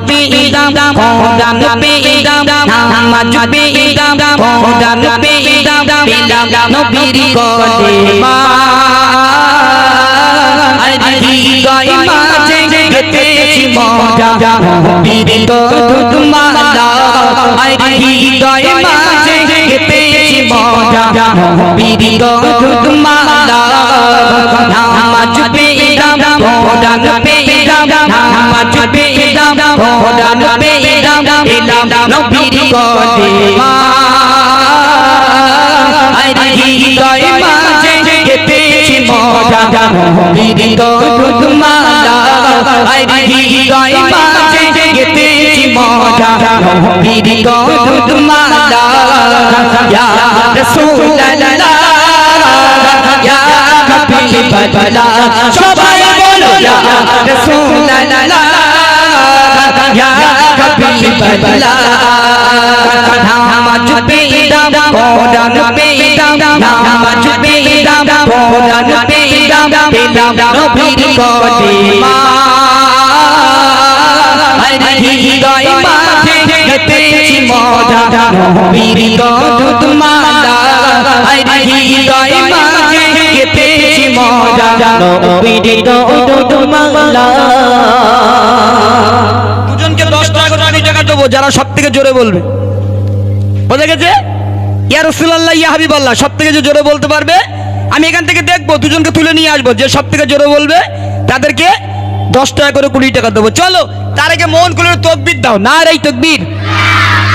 পেদাম কোরআন পেদাম নামাজ পেদাম কোরআন পেদাম পেলাম নবীর কলেমা আরে হৃদয় মাঝে গেতেছি মজা নবীর দরুদ মালা আরে হৃদয় মাঝে গেতেছি মজা নবীর দরুদ মালা নামাজ পেদাম কোরআন পেদাম নামাজ পেদাম কোরআন পেদাম পেলাম নবীর কলেমা আরে হৃদয় মাঝে গেতেছি মজা নবীর মালা আরে ইয়া ইয়া হাবিবাল্লাহ সবাই বলো, ইয়া রাসূলুল্লাহ, ইয়া হাবিবাল্লাহ নামাজ পেদাম কোরআন পেদাম নামাজ পেদাম কোরআন পেদাম পেলাম নবীর কলেমা হৃদয় মাঝে গেতেছি মজা, নবীর দরুদ দুজনকে দশ টাকা আমি টাকা দেবো, যারা সব থেকে জোরে বলবে। বোঝা গেছে? ইয়া রসুল্লাহ ইয়া সব থেকে যে জোরে বলতে পারবে, আমি এখান থেকে দেখব, দুজনকে তুলে নিয়ে আসব, যে সব থেকে জোরে বলবে, তাদেরকে দশ টাকা করে কুড়ি টাকা দেবো। চলো, তার আগে মন খুলে তকবির দাও। না রে তকবির।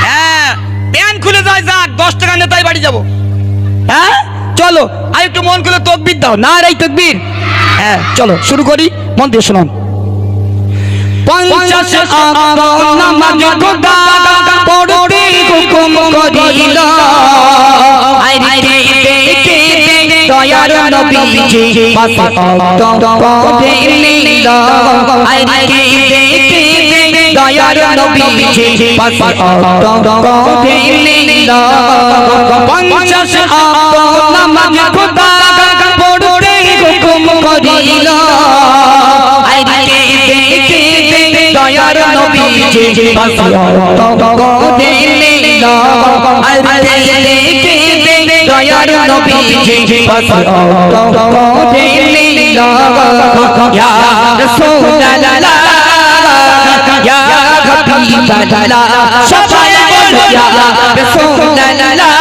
হ্যাঁ প্যান খুলে যায়, যাক, দশ টাকা নেতাই বাড়ি যাব। হ্যাঁ? চলো আর একটু মন খুলে তকবির দাও না রে তকবির হ্যাঁ চলো শুরু করি মন দিয়ে শুনুন পঞ্চাশ নামাজ খোদা পড়তে হুকুম করিল আইরে দেখে দয়ার নবীজি পাঁচ অক্ত পড়ে নিল আইরে দেখে দয়ার নবীজি পাঁচ অক্ত পড়ে নিল পঞ্চাশ আগ নামাজ খোদা পড়তে হুকুম করিল। আইরে দেখে দয়ার নবীজি করে নিল আরে দেখে দয়ার নবীজি করে নিল ইয়া রাসূলুল্লাহ। ইয়া হাবিবাল্লাহ। সবাই বলো ইয়া রাসূলুল্লাহ।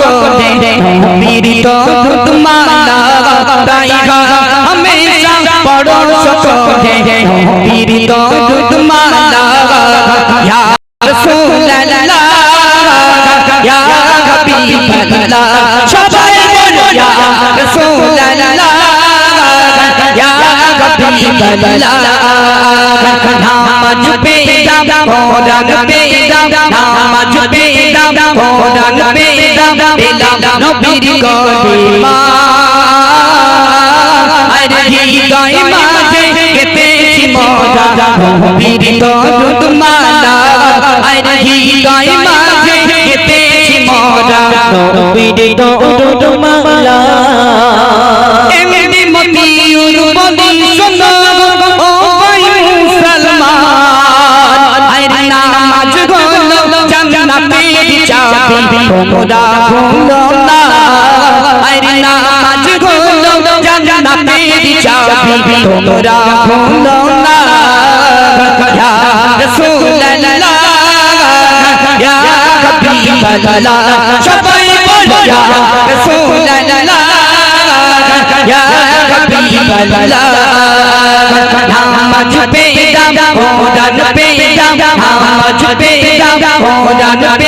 পড়ো সকলে নবীর দরুদ মালা তাই হমেশা পড়ো সকলে নবীর দরুদ মালা ইয়া রাসূলুল্লাহ ইয়া হাবিবাল্লাহ সবাই বলো ইয়া রাসূলুল্লাহ ইয়া হাবিবাল্লাহ নামাজ পেদাম কোরআন পেদাম নামাজ পেদাম কোরআন পেদাম পেলাম নবীর কলেমা আরে হৃদয় মাঝে গেতেছি মজা। নবীর দরুদ মালা। আরে হৃদয় মাঝে গেতেছি মজা। নবীর দরুদ মালা। চাবি তোমরা ভুলো না আরে নামাজ হলো জান্নাতের চাবি তোমরা ভুলো না ইয়া রাসূলুল্লাহ ইয়া হাবিবাল্লাহ সবাই বলো ইয়া রাসূলুল্লাহ ইয়া হাবিবাল্লাহ নামাজ পেদাম কোরআন পেদাম নামাজ পেদাম কোরআন পেদাম